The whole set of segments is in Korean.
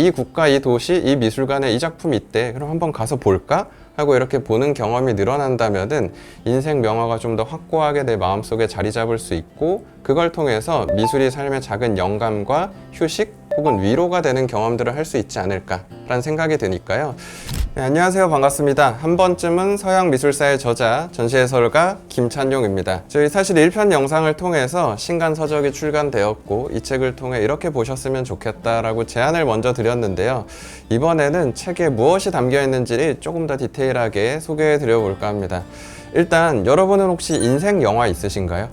이 국가, 이 도시, 이 미술관에 이 작품이 있대. 그럼 한번 가서 볼까? 하고 이렇게 보는 경험이 늘어난다면은 인생 명화가 좀 더 확고하게 내 마음속에 자리 잡을 수 있고 그걸 통해서 미술이 삶의 작은 영감과 휴식 혹은 위로가 되는 경험들을 할 수 있지 않을까라는 생각이 드니까요. 네, 안녕하세요. 반갑습니다. 한 번쯤은 서양 미술사의 저자, 전시해설가 김찬용입니다. 저희 사실 1편 영상을 통해서 신간 서적이 출간되었고 이 책을 통해 이렇게 보셨으면 좋겠다라고 제안을 먼저 드렸는데요. 이번에는 책에 무엇이 담겨 있는지를 조금 더 디테일 하게 소개해 드려 볼까 합니다. 일단 여러분은 혹시 인생 영화 있으신가요?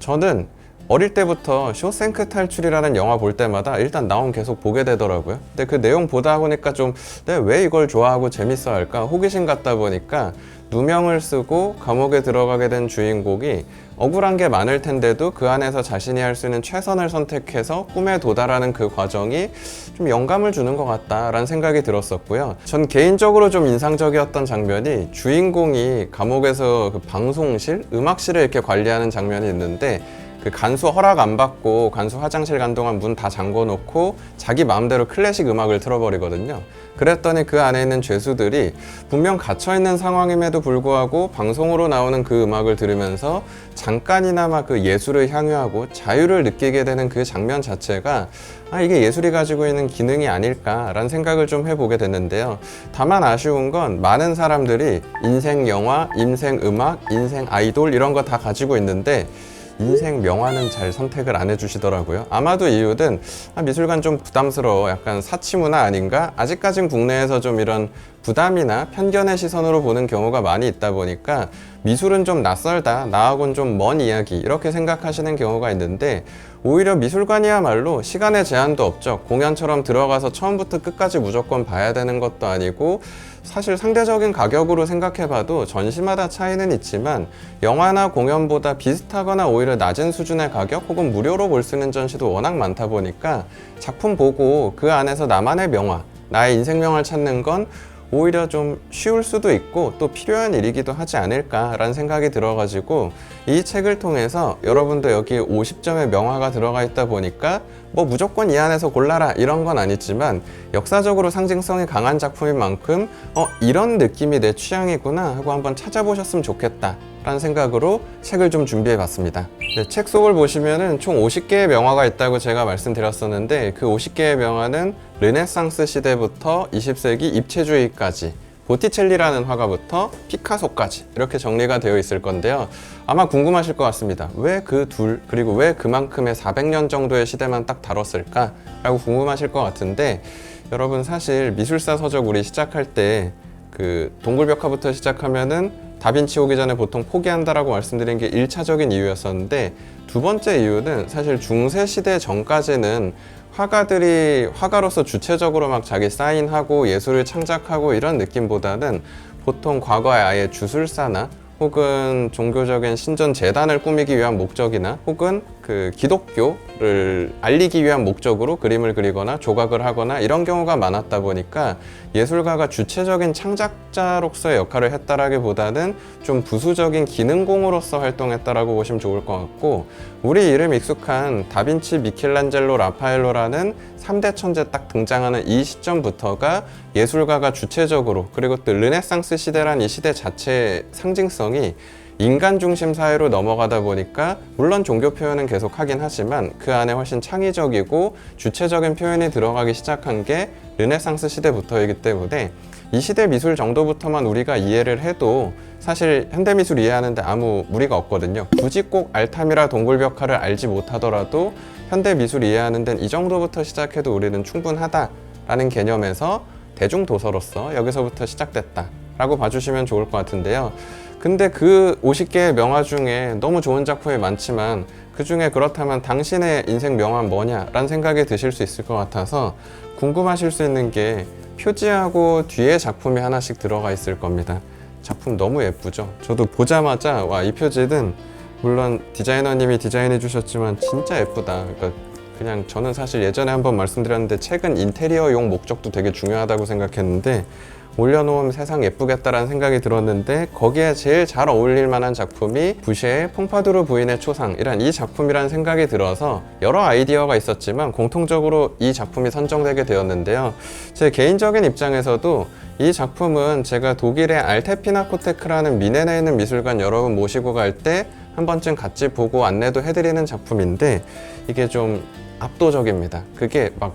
저는 어릴 때부터 쇼생크 탈출이라는 영화 볼 때마다 일단 나온 계속 보게 되더라고요. 근데 그 내용 보다 보니까 좀 내가 왜 이걸 좋아하고 재밌어 할까 호기심 갖다 보니까 누명을 쓰고 감옥에 들어가게 된 주인공이 억울한 게 많을 텐데도 그 안에서 자신이 할 수 있는 최선을 선택해서 꿈에 도달하는 그 과정이 좀 영감을 주는 것 같다라는 생각이 들었었고요. 전 개인적으로 좀 인상적이었던 장면이 주인공이 감옥에서 그 방송실, 음악실을 이렇게 관리하는 장면이 있는데 그 간수 허락 안 받고 간수 화장실 간 동안 문 다 잠궈 놓고 자기 마음대로 클래식 음악을 틀어버리거든요. 그랬더니 그 안에 있는 죄수들이 분명 갇혀 있는 상황임에도 불구하고 방송으로 나오는 그 음악을 들으면서 잠깐이나마 그 예술을 향유하고 자유를 느끼게 되는 그 장면 자체가 아 이게 예술이 가지고 있는 기능이 아닐까라는 생각을 좀 해보게 됐는데요. 다만 아쉬운 건 많은 사람들이 인생 영화, 인생 음악, 인생 아이돌 이런 거 다 가지고 있는데 인생 명화는 잘 선택을 안 해주시더라고요. 아마도 이유는 아, 미술관 좀 부담스러워. 약간 사치 문화 아닌가? 아직까진 국내에서 좀 이런 부담이나 편견의 시선으로 보는 경우가 많이 있다 보니까 미술은 좀 낯설다. 나하고는 좀 먼 이야기. 이렇게 생각하시는 경우가 있는데 오히려 미술관이야말로 시간의 제한도 없죠. 공연처럼 들어가서 처음부터 끝까지 무조건 봐야 되는 것도 아니고 사실 상대적인 가격으로 생각해봐도 전시마다 차이는 있지만 영화나 공연보다 비슷하거나 오히려 낮은 수준의 가격 혹은 무료로 볼 수 있는 전시도 워낙 많다 보니까 작품 보고 그 안에서 나만의 명화, 나의 인생 명화를 찾는 건 오히려 좀 쉬울 수도 있고 또 필요한 일이기도 하지 않을까라는 생각이 들어가지고 이 책을 통해서 여러분도 여기 50점의 명화가 들어가 있다 보니까 뭐 무조건 이 안에서 골라라 이런 건 아니지만 역사적으로 상징성이 강한 작품인 만큼 어 이런 느낌이 내 취향이구나 하고 한번 찾아보셨으면 좋겠다 라는 생각으로 책을 좀 준비해 봤습니다. 네, 책 속을 보시면은 총 50개의 명화가 있다고 제가 말씀드렸었는데 그 50개의 명화는 르네상스 시대부터 20세기 입체주의까지 보티첼리라는 화가부터 피카소까지 이렇게 정리가 되어 있을 건데요. 아마 궁금하실 것 같습니다. 왜 그 둘, 그리고 왜 그만큼의 400년 정도의 시대만 딱 다뤘을까? 라고 궁금하실 것 같은데 여러분 사실 미술사 서적 우리 시작할 때 그 동굴벽화부터 시작하면은 다빈치 오기 전에 보통 포기한다라고 말씀드린 게 1차적인 이유였었는데 두 번째 이유는 사실 중세 시대 전까지는 화가들이 화가로서 주체적으로 막 자기 사인하고 예술을 창작하고 이런 느낌보다는 보통 과거에 아예 주술사나 혹은 종교적인 신전 재단을 꾸미기 위한 목적이나 혹은 그 기독교 를 알리기 위한 목적으로 그림을 그리거나 조각을 하거나 이런 경우가 많았다 보니까 예술가가 주체적인 창작자로서의 역할을 했다라기보다는 좀 부수적인 기능공으로서 활동했다라고 보시면 좋을 것 같고 우리 이름 익숙한 다빈치, 미켈란젤로, 라파엘로라는 3대 천재 딱 등장하는 이 시점부터가 예술가가 주체적으로 그리고 또 르네상스 시대란 이 시대 자체의 상징성이 인간 중심 사회로 넘어가다 보니까 물론 종교 표현은 계속 하긴 하지만 그 안에 훨씬 창의적이고 주체적인 표현이 들어가기 시작한 게 르네상스 시대부터이기 때문에 이 시대 미술 정도부터만 우리가 이해를 해도 사실 현대 미술 이해하는데 아무 무리가 없거든요. 굳이 꼭 알타미라 동굴벽화를 알지 못하더라도 현대 미술 이해하는 데는 이 정도부터 시작해도 우리는 충분하다라는 개념에서 대중 도서로서 여기서부터 시작됐다라고 봐주시면 좋을 것 같은데요. 근데 그 50개의 명화 중에 너무 좋은 작품이 많지만 그 중에 그렇다면 당신의 인생 명화는 뭐냐 라는 생각이 드실 수 있을 것 같아서 궁금하실 수 있는 게 표지하고 뒤에 작품이 하나씩 들어가 있을 겁니다. 작품 너무 예쁘죠? 저도 보자마자 와 이 표지는 물론 디자이너님이 디자인해 주셨지만 진짜 예쁘다. 그러니까 그냥 저는 사실 예전에 한번 말씀드렸는데 책은 인테리어용 목적도 되게 중요하다고 생각했는데 올려놓으면 세상 예쁘겠다라는 생각이 들었는데 거기에 제일 잘 어울릴 만한 작품이 부쉐의 퐁파두르 부인의 초상이란 이 작품이라는 생각이 들어서 여러 아이디어가 있었지만 공통적으로 이 작품이 선정되게 되었는데요. 제 개인적인 입장에서도 이 작품은 제가 독일의 알테피나코테크라는 미네네 있는 미술관 여러분 모시고 갈 때 한 번쯤 같이 보고 안내도 해드리는 작품인데 이게 좀 압도적입니다. 그게 막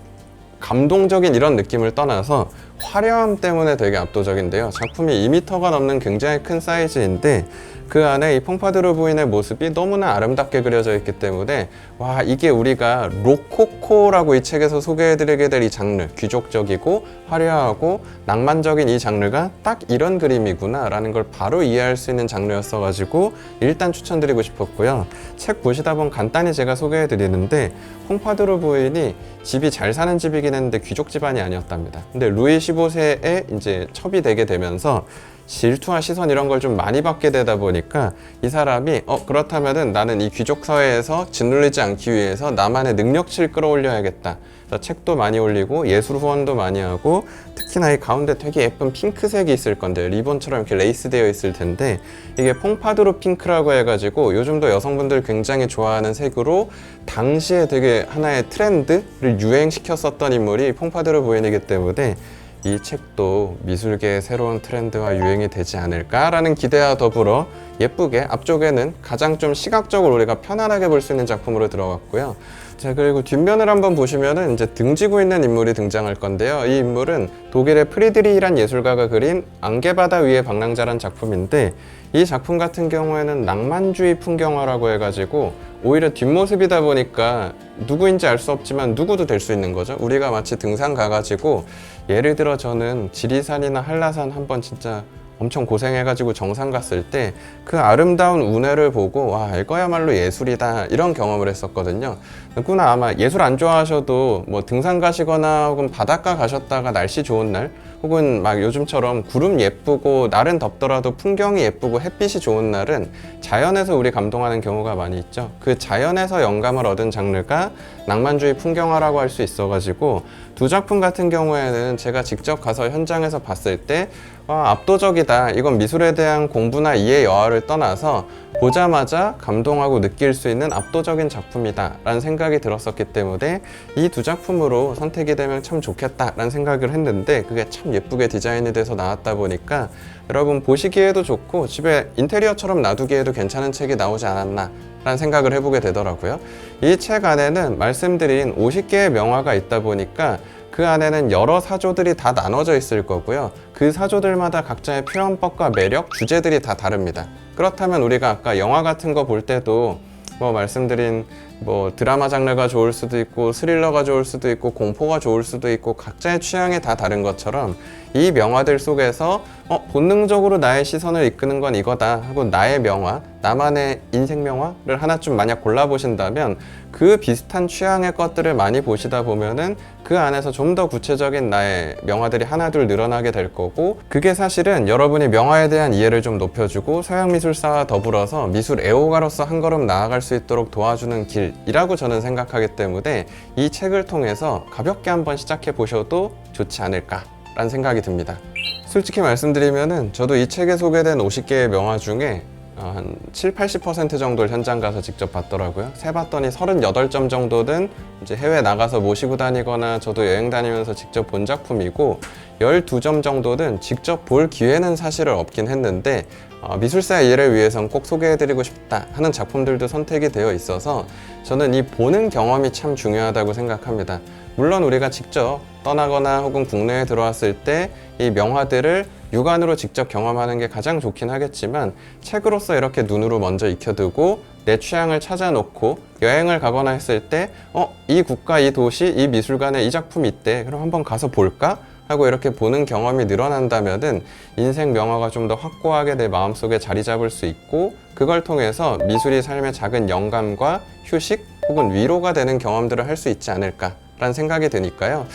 감동적인 이런 느낌을 떠나서 화려함 때문에 되게 압도적인데요. 작품이 2m가 넘는 굉장히 큰 사이즈인데 그 안에 이 퐁파드르 부인의 모습이 너무나 아름답게 그려져 있기 때문에 와 이게 우리가 로코코라고 이 책에서 소개해드리게 될 이 장르 귀족적이고 화려하고 낭만적인 이 장르가 딱 이런 그림이구나 라는 걸 바로 이해할 수 있는 장르였어 가지고 일단 추천드리고 싶었고요. 책 보시다 보면 간단히 제가 소개해드리는데 퐁파드르 부인이 집이 잘 사는 집이긴 했는데 귀족 집안이 아니었답니다. 근데 루이 15세에 이제 첩이 되게 되면서 질투와 시선 이런 걸 좀 많이 받게 되다 보니까 이 사람이 어 그렇다면은 나는 이 귀족 사회에서 짓눌리지 않기 위해서 나만의 능력치를 끌어올려야겠다. 그래서 책도 많이 올리고 예술 후원도 많이 하고 특히나 이 가운데 되게 예쁜 핑크색이 있을 건데 리본처럼 이렇게 레이스 되어 있을 텐데 이게 퐁파두르 핑크라고 해가지고 요즘도 여성분들 굉장히 좋아하는 색으로 당시에 되게 하나의 트렌드를 유행시켰었던 인물이 퐁파두르 부인이기 때문에 이 책도 미술계의 새로운 트렌드와 유행이 되지 않을까라는 기대와 더불어 예쁘게 앞쪽에는 가장 좀 시각적으로 우리가 편안하게 볼 수 있는 작품으로 들어갔고요. 자 그리고 뒷면을 한번 보시면은 이제 등지고 있는 인물이 등장할 건데요. 이 인물은 독일의 프리드리히란 예술가가 그린 안개바다 위의 방랑자란 작품인데 이 작품 같은 경우에는 낭만주의 풍경화라고 해가지고 오히려 뒷모습이다 보니까 누구인지 알 수 없지만 누구도 될 수 있는 거죠. 우리가 마치 등산 가가지고 예를 들어 저는 지리산이나 한라산 한번 진짜 엄청 고생해가지고 정상 갔을 때 그 아름다운 운해를 보고 와 이거야말로 예술이다 이런 경험을 했었거든요. 누구나 아마 예술 안 좋아하셔도 뭐 등산 가시거나 혹은 바닷가 가셨다가 날씨 좋은 날 혹은 막 요즘처럼 구름 예쁘고 날은 덥더라도 풍경이 예쁘고 햇빛이 좋은 날은 자연에서 우리 감동하는 경우가 많이 있죠. 그 자연에서 영감을 얻은 장르가 낭만주의 풍경화라고 할 수 있어가지고 두 작품 같은 경우에는 제가 직접 가서 현장에서 봤을 때 와, 압도적이다. 이건 미술에 대한 공부나 이해 여하를 떠나서 보자마자 감동하고 느낄 수 있는 압도적인 작품이다. 라는 생각이 들었었기 때문에 이 두 작품으로 선택이 되면 참 좋겠다. 라는 생각을 했는데 그게 참 예쁘게 디자인이 돼서 나왔다 보니까 여러분 보시기에도 좋고 집에 인테리어처럼 놔두기에도 괜찮은 책이 나오지 않았나. 라는 생각을 해보게 되더라고요. 이 책 안에는 말씀드린 50개의 명화가 있다 보니까 그 안에는 여러 사조들이 다 나눠져 있을 거고요. 그 사조들마다 각자의 표현법과 매력, 주제들이 다 다릅니다. 그렇다면 우리가 아까 영화 같은 거 볼 때도 뭐 말씀드린 뭐 드라마 장르가 좋을 수도 있고 스릴러가 좋을 수도 있고 공포가 좋을 수도 있고 각자의 취향이 다 다른 것처럼 이 명화들 속에서 어, 본능적으로 나의 시선을 이끄는 건 이거다 하고 나의 명화, 나만의 인생 명화를 하나 좀 만약 골라보신다면 그 비슷한 취향의 것들을 많이 보시다 보면은 그 안에서 좀 더 구체적인 나의 명화들이 하나둘 늘어나게 될 거고 그게 사실은 여러분이 명화에 대한 이해를 좀 높여주고 서양 미술사와 더불어서 미술 애호가로서 한 걸음 나아갈 수 있도록 도와주는 길 이라고 저는 생각하기 때문에 이 책을 통해서 가볍게 한번 시작해 보셔도 좋지 않을까 라는 생각이 듭니다. 솔직히 말씀드리면은 저도 이 책에 소개된 50개의 명화 중에 어, 한 7, 80% 정도를 현장 가서 직접 봤더라고요. 세 봤더니 38점 정도는 이제 해외 나가서 모시고 다니거나 저도 여행 다니면서 직접 본 작품이고 12점 정도는 직접 볼 기회는 사실은 없긴 했는데 어, 미술사의 일을 위해선 꼭 소개해드리고 싶다 하는 작품들도 선택이 되어 있어서 저는 이 보는 경험이 참 중요하다고 생각합니다. 물론 우리가 직접 떠나거나 혹은 국내에 들어왔을 때 이 명화들을 육안으로 직접 경험하는 게 가장 좋긴 하겠지만 책으로서 이렇게 눈으로 먼저 익혀두고 내 취향을 찾아놓고 여행을 가거나 했을 때 어, 이 국가, 이 도시, 이 미술관에 이 작품이 있대. 그럼 한번 가서 볼까? 하고 이렇게 보는 경험이 늘어난다면은 인생 명화가 좀 더 확고하게 내 마음속에 자리 잡을 수 있고 그걸 통해서 미술이 삶의 작은 영감과 휴식 혹은 위로가 되는 경험들을 할 수 있지 않을까 라는 생각이 드니까요.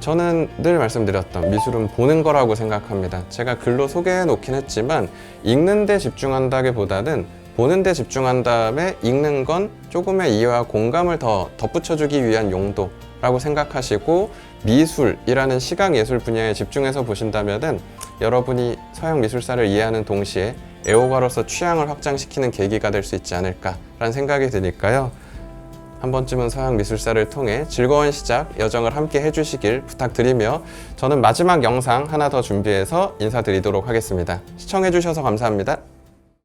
저는 늘 말씀드렸던 미술은 보는 거라고 생각합니다. 제가 글로 소개해 놓긴 했지만 읽는 데 집중한다기보다는 보는 데 집중한 다음에 읽는 건 조금의 이해와 공감을 더 덧붙여주기 위한 용도라고 생각하시고 미술이라는 시각 예술 분야에 집중해서 보신다면은 여러분이 서양 미술사를 이해하는 동시에 애호가로서 취향을 확장시키는 계기가 될 수 있지 않을까라는 생각이 드니까요. 한 번쯤은 서양 미술사를 통해 즐거운 시작 여정을 함께 해주시길 부탁드리며 저는 마지막 영상 하나 더 준비해서 인사드리도록 하겠습니다. 시청해주셔서 감사합니다.